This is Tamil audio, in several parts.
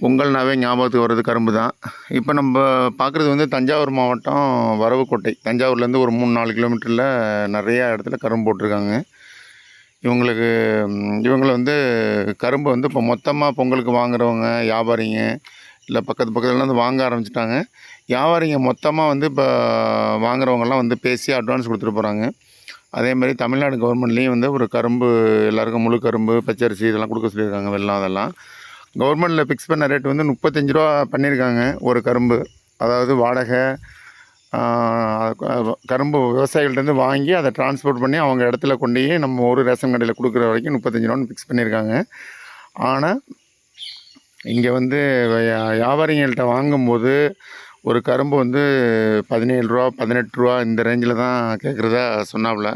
பொங்கல்னாவே ஞாபகத்துக்கு வர்றது கரும்பு தான் இப்போ நம்ம பார்க்குறது வந்து தஞ்சாவூர் மாவட்டம் வரவுக்கோட்டை. தஞ்சாவூர்லேருந்து ஒரு மூணு நாலு கிலோமீட்டரில் நிறையா இடத்துல கரும்பு போட்டிருக்காங்க. இவங்களுக்கு இவங்களை வந்து கரும்பு வந்து இப்போ மொத்தமாக பொங்கலுக்கு வாங்குறவங்க வியாபாரிங்க இல்லை பக்கத்து பக்கத்துலலாம் வந்து வாங்க ஆரம்பிச்சிட்டாங்க. வியாபாரிங்க மொத்தமாக வந்து இப்போ வாங்குறவங்கலாம் வந்து பேசி அட்வான்ஸ் கொடுத்துட்டு போகிறாங்க அதே மாதிரி தமிழ்நாடு கவர்மெண்ட்லேயும் வந்து ஒரு கரும்பு எல்லாருக்கும் முழு கரும்பு பச்சரிசி இதெல்லாம் கொடுக்க சொல்லியிருக்காங்க வெள்ளம் அதெல்லாம். கவர்மெண்ட்டில் ஃபிக்ஸ் பண்ண ரேட் வந்து முப்பத்தஞ்சு ரூபா பண்ணியிருக்காங்க ஒரு கரும்பு. அதாவது வாடகை கரும்பு விவசாயிகள்டேருந்து வாங்கி அதை டிரான்ஸ்போர்ட் பண்ணி அவங்க இடத்துல கொண்டு போய் நம்ம ஒரு ரேஷன் கடையில் கொடுக்குற வரைக்கும் முப்பத்தஞ்சு ரூபான்னு ஃபிக்ஸ் பண்ணியிருக்காங்க ஆனால் இங்கே வந்து வியாபாரிகள்கிட்ட வாங்கும்போது ஒரு கரும்பு வந்து பதினேழு ரூபா பதினெட்டு ரூபா இந்த ரேஞ்சில் தான் கேட்குறதா சொன்னாப்புல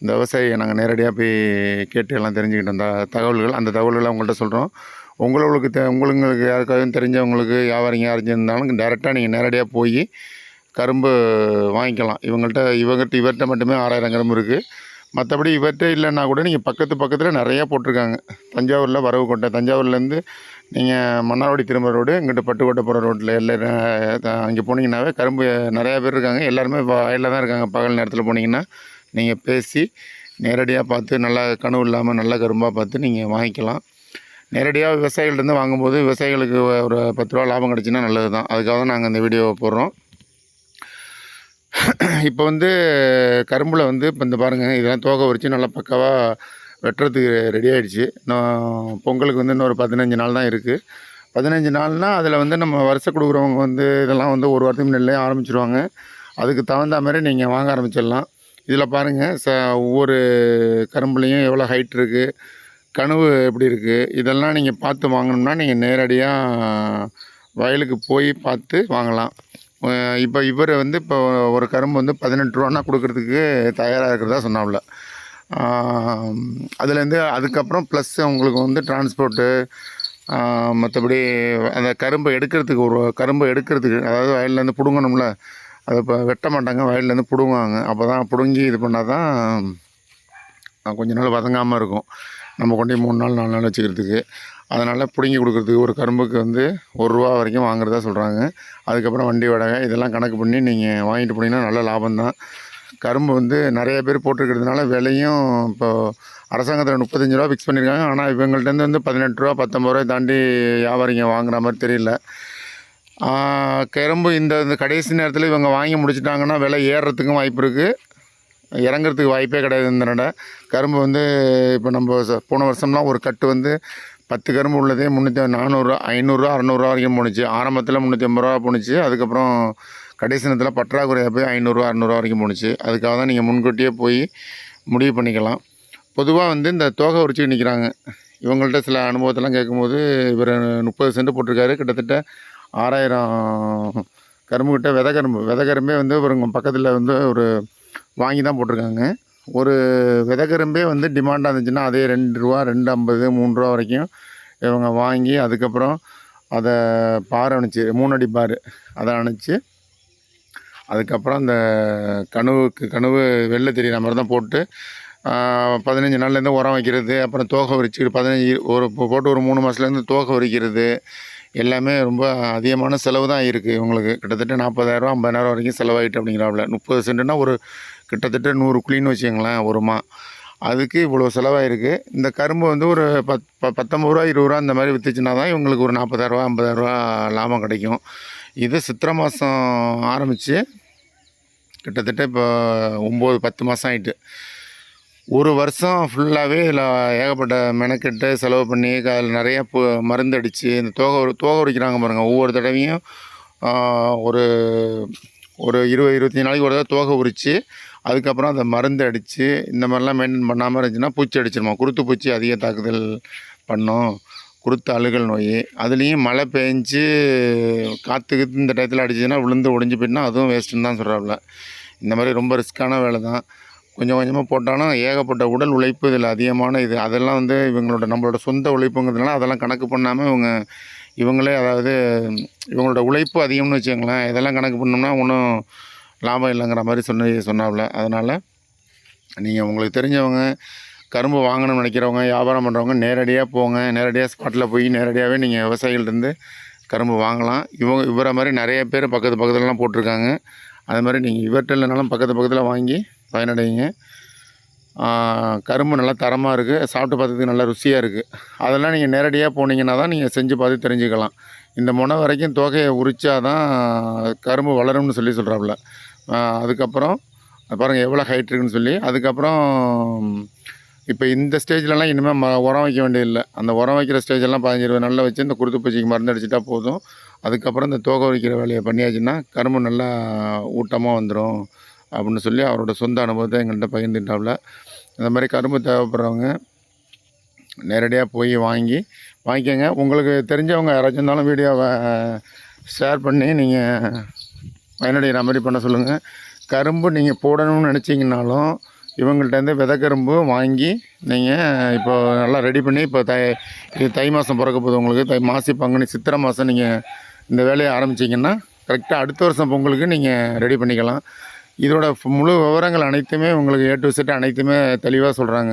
இந்த விவசாயியை நாங்கள் நேரடியாக போய் கேட்டு எல்லாம் தெரிஞ்சுக்கிட்டோம் அந்த தகவல்கள் அந்த தகவல்களை உங்கள்கிட்ட சொல்கிறோம் உங்களுக்கு தெ உங்களுக்கு யாருக்காவது தெரிஞ்சவங்களுக்கு வியாபாரிங்க யாரும் இருந்தாலும் டேரெக்டாக நீங்கள் நேரடியாக போய் கரும்பு வாங்கிக்கலாம். இவங்கள்ட்ட இவங்ககிட்ட இவர்கிட்ட மட்டுமே ஆறாயிரம் கரும்பு இருக்குது மற்றபடி இவர்கிட்ட இல்லைன்னா கூட நீங்கள் பக்கத்து பக்கத்தில் நிறையா போட்டிருக்காங்க. தஞ்சாவூரில் வரவுக்கோட்டை தஞ்சாவூர்லேருந்து நீங்கள் மன்னார்வாடி திரும்ப ரோடு இங்கிட்ட பட்டுக்கோட்டை போகிற ரோட்டில் எல்லாம் அங்கே போனீங்கன்னாவே கரும்பு நிறையா பேர் இருக்காங்க. எல்லாருமே வயலில் தான் இருக்காங்க. பகல் நேரத்தில் போனீங்கன்னா நீங்கள் பேசி நேரடியாக பார்த்து நல்லா கனவு இல்லாமல் நல்ல கரும்பாக பார்த்து நீங்கள் வாங்கிக்கலாம். நேரடியாக விவசாயிகள்டேருந்து வாங்கும்போது விவசாயிகளுக்கு ஒரு பத்து ரூபா லாபம் கிடச்சின்னா நல்லது தான் அதுக்காக தான் நாங்கள் இந்த வீடியோவை போடுறோம். இப்போ வந்து கரும்பில் வந்து இப்போ இந்த பாருங்கள் இதெல்லாம் தோகை உரித்து நல்லா பக்காவாக வெட்டுறதுக்கு ரெடி ஆகிடுச்சு இன்னும் பொங்கலுக்கு வந்து இன்னொரு பதினஞ்சு நாள் தான் இருக்குது பதினஞ்சு நாள்னால் அதில் வந்து நம்ம வருஷம் கொடுக்குறவங்க வந்து இதெல்லாம் வந்து ஒரு வாரத்துக்கு முன்னாடியே ஆரம்பிச்சிருவாங்க. அதுக்கு தகுந்த மாதிரி நீங்கள் வாங்க ஆரம்பிச்சிடலாம். இதில் பாருங்கள் ச ஒவ்வொரு கரும்புலேயும் எவ்வளோ ஹைட் இருக்குது கனவு எப்படி இருக்குது இதெல்லாம் நீங்கள் பார்த்து வாங்கணும்னா நீங்கள் நேரடியாக வயலுக்கு போய் பார்த்து வாங்கலாம். இப்போ இவர் வந்து இப்போ ஒரு கரும்பு வந்து பதினெட்டு ரூபான்னா கொடுக்கறதுக்கு தயாராக இருக்கிறதா சொன்னாவில் அதுலேருந்து அதுக்கப்புறம் ப்ளஸ் உங்களுக்கு வந்து டிரான்ஸ்போர்ட்டு மற்றபடி அந்த கரும்பை எடுக்கிறதுக்கு ஒரு கரும்பு எடுக்கிறதுக்கு அதாவது வயல்லேருந்து பிடுங்கணும்ல அதை இப்போ வெட்ட மாட்டாங்க வயல்லேருந்து பிடுங்குவாங்க. அப்போ தான் பிடுங்கி இது பண்ணால் தான் கொஞ்ச நாள் வதங்காமல் இருக்கும். நம்ம கொண்டு மூணு நாள் நாலு நாள் வச்சுக்கிறதுக்கு. அதனால் பிடுங்கி கொடுக்குறதுக்கு ஒரு கரும்புக்கு வந்து ஒரு ரூபா வரைக்கும் வாங்குறதா சொல்கிறாங்க அதுக்கப்புறம் வண்டி வாடகை இதெல்லாம் கணக்கு பண்ணி நீங்கள் வாங்கிட்டு போனீங்கன்னா நல்ல லாபம் தான் கரும்பு வந்து நிறைய பேர் போட்டிருக்கிறதுனால விலையும் இப்போ அரசாங்கத்தில் முப்பத்தஞ்சு ரூபா ஃபிக்ஸ் பண்ணியிருக்காங்க ஆனால் இவங்கள்ட்டேருந்து வந்து பதினெட்டு ரூபா பத்தொம்பது ரூபாய் தாண்டி வியாபாரிங்க வாங்குற மாதிரி தெரியல. கரும்பு இந்த இந்த கடைசி நேரத்தில் இவங்க வாங்கி முடிச்சிட்டாங்கன்னா விலை ஏறுறதுக்கும் வாய்ப்பு இருக்குது இறங்குறதுக்கு வாய்ப்பே கிடையாது இந்த நடை. கரும்பு வந்து இப்போ நம்ம போன வருஷம்லாம் ஒரு கட்டு வந்து பத்து கரும்பு உள்ளதே முந்நூற்றி நானூறுரூவா ஐநூறுரூவா அறநூறுவா வரைக்கும் போணுச்சு. ஆரம்பத்தில் முந்நூற்றி ஐம்பது ரூபா போணுச்சு. அதுக்கப்புறம் கடைசி நேரத்தில் பற்றாக்குறையாக போய் ஐநூறுரூவா அறநூறுவா வரைக்கும் போணுச்சு. அதுக்காக தான் நீங்கள் முன்கூட்டியே போய் முடிவு பண்ணிக்கலாம். பொதுவாக வந்து இந்த தோகை உரிச்சு நிற்கிறாங்க இவங்கள்ட்ட சில அனுபவத்தெல்லாம் கேட்கும்போது இவர் முப்பது சென்ட் போட்டிருக்காரு. கிட்டத்தட்ட ஆறாயிரம் கரும்புக்கிட்ட விதை கரும்பு. விதை கரும்பே வந்து இவருங்க பக்கத்தில் வந்து ஒரு வாங்கி தான் போட்டிருக்காங்க. ஒரு விதை கரும்பே வந்து டிமாண்டாக இருந்துச்சுன்னா அதே ரெண்டு ரூபா ரெண்டு ஐம்பது மூணு ரூபா வரைக்கும் இவங்க வாங்கி அதுக்கப்புறம் அதை பார் அணைச்சி மூணடி பார் அதை அணைச்சி அதுக்கப்புறம் அந்த கனவுக்கு கனவு வெளில தெரியிற மாதிரி தான் போட்டு பதினஞ்சு நாள்லேருந்து உரம் வைக்கிறது அப்புறம் தோகை உரிச்சு பதினஞ்சு ஒரு போட்டு ஒரு மூணு மாதத்துலேருந்து தோகை உரிக்கிறது எல்லாமே ரொம்ப அதிகமான செலவு தான் இருக்குது இவங்களுக்கு கிட்டத்தட்ட நாற்பதாயிரரூவா ஐம்பதாயிரம் வரைக்கும் செலவாயிட்டு அப்படிங்கிறாப்புல முப்பது சென்ட்டுனா ஒரு கிட்டத்தட்ட நூறு குழின்னு வச்சுக்கங்களேன் ஒருமா. அதுக்கு இவ்வளோ செலவாயிருக்கு. இந்த கரும்பு வந்து ஒரு பத் ப பத்தொம்பது ரூபா இருபது ரூபா இந்த மாதிரி விற்றுச்சுன்னா தான் இவங்களுக்கு ஒரு நாற்பதாயிரரூவா ஐம்பதாயிரரூவா லாபம் கிடைக்கும். இது சித்திரை மாதம் ஆரம்பித்து கிட்டத்தட்ட இப்போ ஒம்பது பத்து மாதம் ஆகிட்டு ஒரு வருஷம் ஃபுல்லாகவே இதில் ஏகப்பட்ட மெனக்கெட்டு செலவு பண்ணி அதில் நிறையா பு மருந்து அடித்து இந்த தோகை தோகை உரிக்கிறாங்க பாருங்கள் ஒவ்வொரு தடவையும் ஒரு ஒரு இருபது இருபத்தஞ்சி நாளைக்கு ஒரு தடவை தோகை உரித்து அதுக்கப்புறம் அதை மருந்து அடித்து இந்த மாதிரிலாம் மெயின்டைன் பண்ணாமல் இருந்துச்சுன்னா பூச்சி அடிச்சிருமா? குருத்து பூச்சி அதிக தாக்குதல் பண்ணும் குருத்து அழுகல் நோய் அதுலேயும் மழை பெஞ்சு காற்றுக்கு இந்த டயத்தில் அடிச்சுதுன்னா விழுந்து ஒடிஞ்சு போயிட்டுனா அதுவும் வேஸ்ட்டுன்னு தான் சொல்கிறாப்புல இந்த மாதிரி ரொம்ப ரிஸ்க்கான வேலை தான் கொஞ்சம் கொஞ்சமாக போட்டாலும் ஏகப்பட்ட உடல் உழைப்பு இதில் அதிகமான இது. அதெல்லாம் வந்து இவங்களோட நம்மளோட சொந்த உழைப்புங்கிறதுனால அதெல்லாம் கணக்கு பண்ணாமல் இவங்க இவங்களே அதாவது இவங்களோட உழைப்பு அதிகம்னு வச்சுக்கோங்களேன். இதெல்லாம் கணக்கு பண்ணோம்னா ஒன்றும் லாபம் இல்லைங்கிற மாதிரி சொன்ன சொன்னாப்புல அதனால் நீங்கள் உங்களுக்கு தெரிஞ்சவங்க கரும்பு வாங்கணும்னு நினைக்கிறவங்க வியாபாரம் பண்ணுறவங்க நேரடியாக போங்க. நேரடியாக ஸ்பாட்டில் போய் நேரடியாகவே நீங்கள் விவசாயிகள்டேருந்து கரும்பு வாங்கலாம். இவங்க இவரை மாதிரி நிறைய பேர் பக்கத்து பக்கத்துலலாம் போட்டிருக்காங்க. அது மாதிரி நீங்கள் இவர்கிட்ட இல்லைனாலும் பக்கத்து பக்கத்தில் வாங்கி பயனடைங்க கரும்பு நல்லா தரமாக இருக்குது சாப்பிட்டு பார்த்ததுக்கு நல்லா ருசியாக இருக்குது அதெல்லாம் நீங்கள் நேரடியாக போனீங்கன்னா தான் நீங்கள் செஞ்சு பார்த்து தெரிஞ்சுக்கலாம். இந்த முனை வரைக்கும் தோகையை உரிச்சா தான் கரும்பு வளரும்னு சொல்லி சொல்கிறாப்புல அதுக்கப்புறம் பாருங்கள் எவ்வளோ ஹைட் இருக்குன்னு சொல்லி. அதுக்கப்புறம் இப்போ இந்த ஸ்டேஜ்லலாம் இனிமேல் ம உரம் வைக்க வேண்டியதில்லை. அந்த உரம் வைக்கிற ஸ்டேஜெல்லாம் பதினஞ்சு இருபது நாளில் வச்சு இந்த குருத்து பூச்சிக்கு மருந்து அடிச்சிட்டா போதும். அதுக்கப்புறம் இந்த தோகை வைக்கிற வேலையை பண்ணியாச்சுன்னா கரும்பு நல்லா ஊட்டமாக வந்துடும் அப்படின்னு சொல்லி அவரோட சொந்த அனுபவத்தை எங்கள்கிட்ட பகிர்ந்துட்டாப்புல இந்த மாதிரி கரும்பு தேவைப்படுறவங்க நேரடியாக போய் வாங்கி வாங்கிக்கோங்க. உங்களுக்கு தெரிஞ்சவங்க யாராச்சும் இருந்தாலும் வீடியோவை ஷேர் பண்ணி நீங்கள் பயனடைகிற மாதிரி பண்ண சொல்லுங்கள் கரும்பு நீங்கள் போடணும்னு நினச்சிங்கனாலும் இவங்கள்ட்டேருந்து விதை கரும்பு வாங்கி நீங்கள் இப்போ நல்லா ரெடி பண்ணி இப்போ தை இது தை மாதம் பிறக்க போகுது உங்களுக்கு. தை மாசி பங்குனி சித்திரை மாதம் நீங்கள் இந்த வேலையை ஆரம்பிச்சிங்கன்னா கரெக்டாக அடுத்த வருஷம் பொங்கலுக்கு நீங்கள் ரெடி பண்ணிக்கலாம். இதோட முழு விவரங்கள் அனைத்துமே உங்களுக்கு ஏ டு செட் அனைத்துமே தெளிவாக சொல்கிறாங்க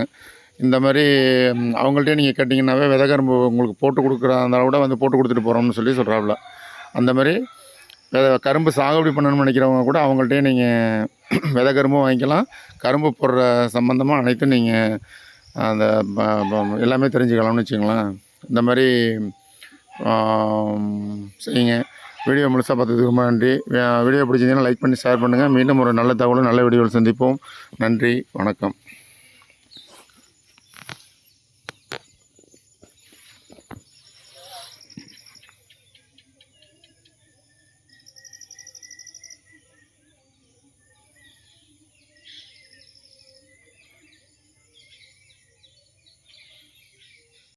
இந்த மாதிரி ம், அவங்கள்ட்டே நீங்கள் கேட்டிங்கன்னாவே விதை கரும்பு உங்களுக்கு போட்டு கொடுக்குறதா கூட வந்து போட்டு கொடுத்துட்டு போகிறோம்னு சொல்லி சொல்கிறாப்புல அந்த மாதிரி வித கரும்பு சாகுபடி பண்ணணும்னு நினைக்கிறவங்க கூட அவங்கள்ட்டே நீங்கள் விதை கரும்பும் வாங்கிக்கலாம். கரும்பு போடுற சம்மந்தமாக அனைத்தும் நீங்கள் அந்த ப- ப- எல்லாமே தெரிஞ்சுக்கலாம்னு வச்சுங்களேன் இந்த மாதிரி செய்யுங்க. வீடியோ முழுசாக பார்த்ததுக்கு ரொம்ப நன்றி. வீடியோ பிடிச்சிருந்தீங்கன்னா லைக் பண்ணி ஷேர் பண்ணுங்கள் மீண்டும் ஒரு நல்ல தகவலும் நல்ல வீடியோவில் சந்திப்போம். நன்றி. வணக்கம்.